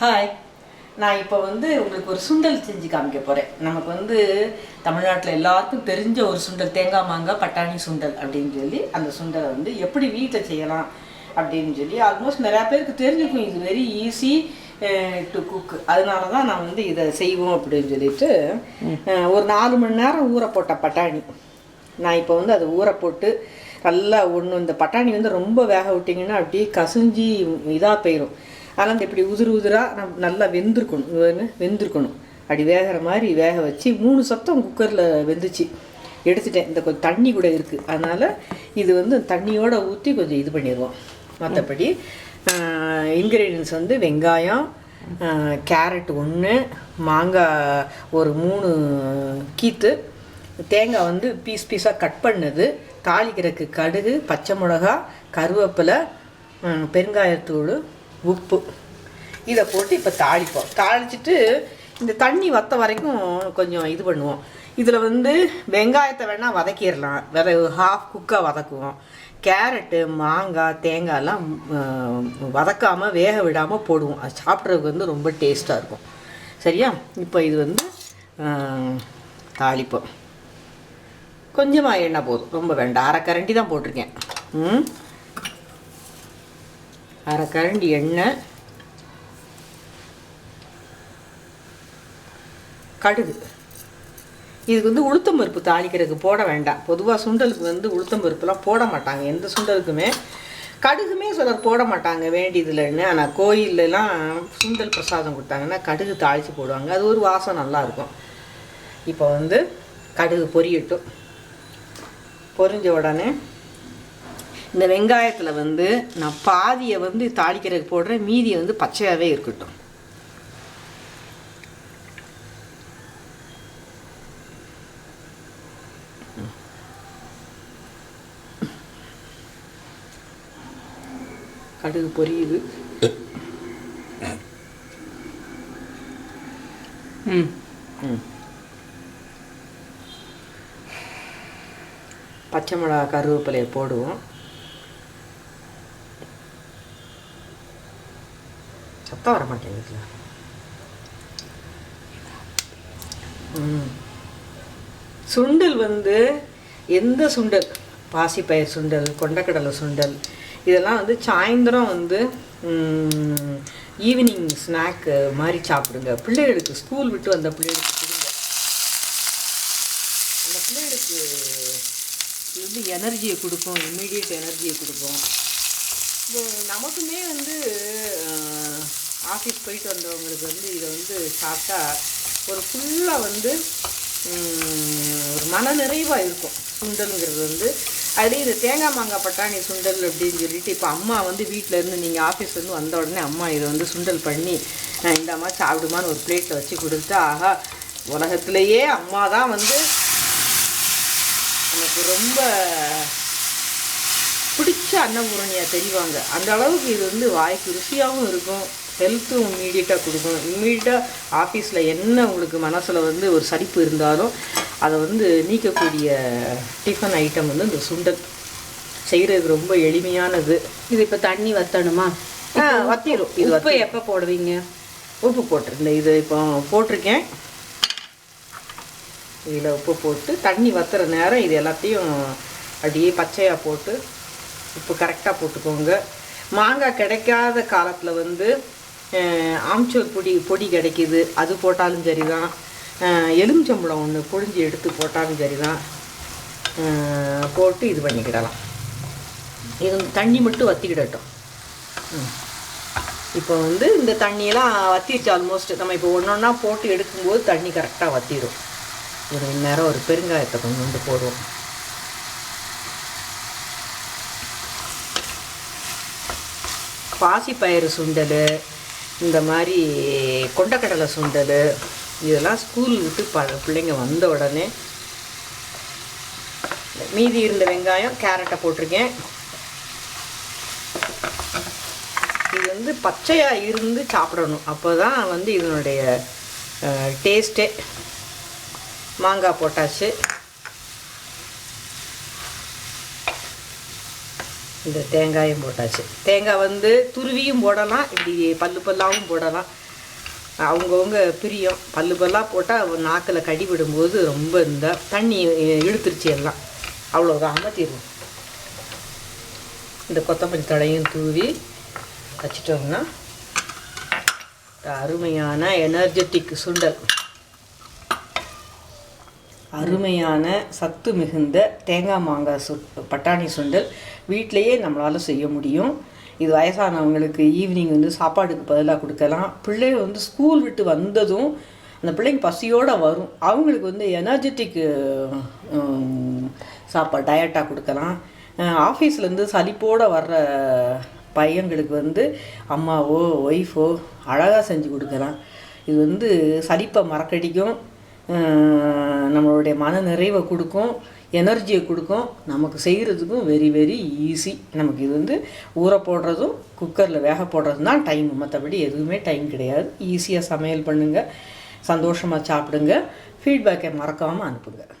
Hi நான் இப்போ வந்து உங்களுக்கு ஒரு சுண்டல் செஞ்சு காமிக்க போகிறேன் நமக்கு வந்து தமிழ்நாட்டில் எல்லாருக்கும் தெரிஞ்ச ஒரு சுண்டல் தேங்காய் மாங்காய் பட்டாணி சுண்டல் அப்படின்னு சொல்லி அந்த சுண்டலை வந்து எப்படி வீட்டில் செய்யலாம் அப்படின்னு சொல்லி ஆல்மோஸ்ட் நிறையா பேருக்கு தெரிஞ்சுக்கும். இது வெரி ஈஸி டு குக் அதனால தான் நான் வந்து இதை செய்வோம் அப்படின்னு சொல்லிட்டு அஹ், ஒரு நாலு மணி நேரம் ஊற போட்ட பட்டாணி. நான் இப்போ வந்து அதை ஊற போட்டு நல்லா ஒன்று இந்த பட்டாணி வந்து ரொம்ப வேக விட்டிங்கன்னா அப்படியே கசிஞ்சி இதாக போயிடும் ஆனால் இந்த இப்படி உதிர் உதிராக நம்ம நல்லா வெந்திருக்கணும். வெந்திருக்கணும். அப்படி வேகிற மாதிரி வேக வச்சு மூணு சத்தம் குக்கரில் வெந்துச்சு. எடுத்துட்டேன். இந்த கொஞ்சம் தண்ணி கூட இருக்குது அதனால் இது வந்து தண்ணியோடு ஊற்றி கொஞ்சம் இது பண்ணிடுவோம். மற்றபடி இன்க்ரீடியன்ஸ் வந்து வெங்காயம் கேரட் ஒன்று மாங்காய் ஒரு மூணு கீத்து தேங்காய் வந்து பீஸ் பீஸாக கட் பண்ணது தாளிக்கிறதுக்கு கடுகு பச்சை மிளகா கருவேப்பிலை பெருங்காயத்தூள் உப்பு. இதை போட்டு இப்போ தாளிப்போம். தாளிச்சிட்டு இந்த தண்ணி வத்த வரைக்கும் கொஞ்சம் இது பண்ணுவோம். இதில் வந்து வெங்காயத்தை வேணால் வதக்கிடலாம். வேற ஹாஃப் குக்காக வதக்குவோம். கேரட்டு மாங்காய் தேங்காயெல்லாம் வதக்காமல் வேக விடாமல் போடுவோம். அது சாப்பிட்றதுக்கு வந்து ரொம்ப டேஸ்ட்டாக இருக்கும். சரியா? இப்போ இது வந்து தாளிப்போம். கொஞ்சமாக எண்ணெய் போதும். ரொம்ப வேண்டாம். அரை கரண்டி தான் போட்டிருக்கேன். ம்? அரை கரண்டி எண்ணெய். கடுகு. இதுக்கு வந்து உளுத்தம் பருப்பு தாளிக்கிறதுக்கு போட வேண்டாம். பொதுவாக சுண்டலுக்கு வந்து உளுத்தம் பருப்புலாம் போட மாட்டாங்க. எந்த சுண்டலுக்குமே. கடுகுமே சிலர் போட மாட்டாங்க. வேண்டியதில்லைன்னு ஆனால் கோயில்லலாம் சுண்டல் பிரசாதம் கொடுத்தாங்கன்னா கடுகு தாளித்து போடுவாங்க. அது ஒரு வாசம் நல்லா இருக்கும் இப்போ வந்து கடுகு பொரியட்டும். பொரிஞ்ச உடனே இந்த வெங்காயத்தில் வந்து நான் பாதியை வந்து தாளிக்கிறதுக்கு போடுறேன் மீதியை வந்து பச்சையாகவே இருக்கட்டும். கடுகு பொரியுது. ம் ம். பச்சை மிளகா கருவேப்பிலையை போடுவோம். சத்தம் வர மாட்டேங்குதுல சுண்டல் வந்து எந்த சுண்டல் பாசிப்பயிர் சுண்டல் கொண்டக்கடலை சுண்டல் இதெல்லாம் வந்து சாயந்தரம் வந்து ஈவினிங் ஸ்நாக்கு மாதிரி சாப்பிடுங்க. பிள்ளைகளுக்கு ஸ்கூல் விட்டு வந்த பிள்ளைகளுக்கு கொடுங்க. அந்த பிள்ளைகளுக்கு இது வந்து எனர்ஜியை கொடுக்கும் இம்மிடியட் எனர்ஜியை கொடுக்கும். நமக்குமே வந்து ஆஃபீஸ் போயிட்டு வந்தவங்களுக்கு வந்து இதை வந்து சாப்பிட்டா ஒரு ஃபுல்லாக வந்து ஒரு மன நிறைவாக இருக்கும். சுண்டலுங்கிறது வந்து அதுலேயும் இந்த தேங்காய் மாங்காய் பட்டாணி சுண்டல் அப்படின்னு சொல்லிட்டு இப்போ அம்மா வந்து வீட்டில் இருந்து நீங்கள் ஆஃபீஸ்லேருந்து வந்த உடனே அம்மா இதை வந்து சுண்டல் பண்ணி நான் இந்தாம்மா சாப்பிடுமான்னு ஒரு பிளேட்டில் வச்சு கொடுத்து ஆஹா உலகத்திலேயே அம்மா தான் வந்து எனக்கு ரொம்ப பிடிச்ச அன்னபூரணியாக தெரிவாங்க. அந்த அளவுக்கு இது வந்து வாய்க்கு ருசியாகவும் இருக்கும். ஹெல்த்தும் இம்மீடியட்டாக கொடுக்கும் இம்மீடியட்டாக ஆஃபீஸில் என்ன உங்களுக்கு மனசில் வந்து ஒரு சலிப்பு இருந்தாலும் அதை வந்து நீக்கக்கூடிய டிஃபன் ஐட்டம் வந்து இந்த சுண்டல். செய்கிறது ரொம்ப எளிமையானது. இது இப்போ தண்ணி வத்தணுமா? ஆ வத்திரும். இது உப்பு எப்போ போடுவீங்க? உப்பு போட்டிருந்தேன். இது இப்போ போட்டிருக்கேன். இதில் உப்பு போட்டு தண்ணி வத்துற நேரம் இது எல்லாத்தையும் அப்படியே பச்சையாக போட்டு உப்பு கரெக்டாக போட்டுக்கோங்க. மாங்காய் கிடைக்காத காலத்தில் வந்து ஆம்ச்சூர் பொடி பொடி கிடைக்கிது. அது போட்டாலும் சரி தான் எலுமிச்சம்பழம் ஒன்று பொழிஞ்சு எடுத்து போட்டாலும் சரி தான் போட்டு இது பண்ணிக்கிடலாம். இது தண்ணி மட்டும் வத்திக்கிடட்டும். ம். இப்போ வந்து இந்த தண்ணியெல்லாம் வத்திடுச்சு ஆல்மோஸ்ட் நம்ம இப்போ ஒன்று ஒன்றா போட்டு எடுக்கும்போது தண்ணி கரெக்டாக வத்திடும் ஒரு நேரம் ஒரு பெருங்காயத்தை கொஞ்சம் வந்து போடுவோம். பாசிப்பயிறு சுண்டல் இந்த மாதிரி கொண்டக்கடலை சுண்டல் இதெல்லாம் ஸ்கூல் விட்டு ப பிள்ளைங்க வந்த உடனே மீதி இருந்த வெங்காயம் கேரட்டை போட்டிருக்கேன். இது வந்து பச்சையாக இருந்து சாப்பிடணும். அப்போ தான் வந்து இதனுடைய டேஸ்ட்டே மாங்காய் போட்டாச்சு. இந்த தேங்காயும் போட்டாச்சு. தேங்காய் வந்து துருவியும் போடலாம் இப்படி பல்லு பல்லாவும் போடலாம். அவங்கவுங்க பிரியம். பல்லு பல்லாக போட்டால் நாக்கில் கடி விடும்போது ரொம்ப இந்த தண்ணி இழுத்துருச்சு எல்லாம். அவ்வளோதான் அமர்த்திடுவோம் இந்த கொத்தமல்லி தழையும் தூவி வச்சிட்டோம்னா அருமையான எனர்ஜெட்டிக் சுண்டல். அருமையான சத்து மிகுந்த தேங்காய் மாங்காய் சு பட்டாணி சுண்டல் வீட்டிலையே நம்மளால் செய்ய முடியும். இது வயசானவங்களுக்கு ஈவினிங் வந்து சாப்பாடுக்கு பதிலாக கொடுக்கலாம். பிள்ளைங்க வந்து ஸ்கூல் விட்டு வந்ததும் அந்த பிள்ளைங்க பசியோடு வரும். அவங்களுக்கு வந்து எனர்ஜெட்டிக் சாப்பாடு டயட்டாக கொடுக்கலாம். ஆஃபீஸ்லேருந்து சலிப்போடு வர்ற பையங்களுக்கு வந்து அம்மாவோ ஒய்ஃபோ அழகாக செஞ்சு கொடுக்கலாம். இது வந்து சலிப்பை மறக்கடிக்கும். நம்மளுடைய மன நிறைவை கொடுக்கும் எனர்ஜியை கொடுக்கும். நமக்கு செய்கிறதுக்கும் வெரி வெரி ஈஸி நமக்கு இது வந்து ஊற போடுறதும் குக்கரில் வேக போடுறதும் தான் டைம் மற்றபடி எதுவுமே டைம் கிடையாது. ஈஸியாக சமையல் பண்ணுங்கள் சந்தோஷமாக சாப்பிடுங்க. ஃபீட்பேக்கை மறக்காமல் அனுப்புங்கள்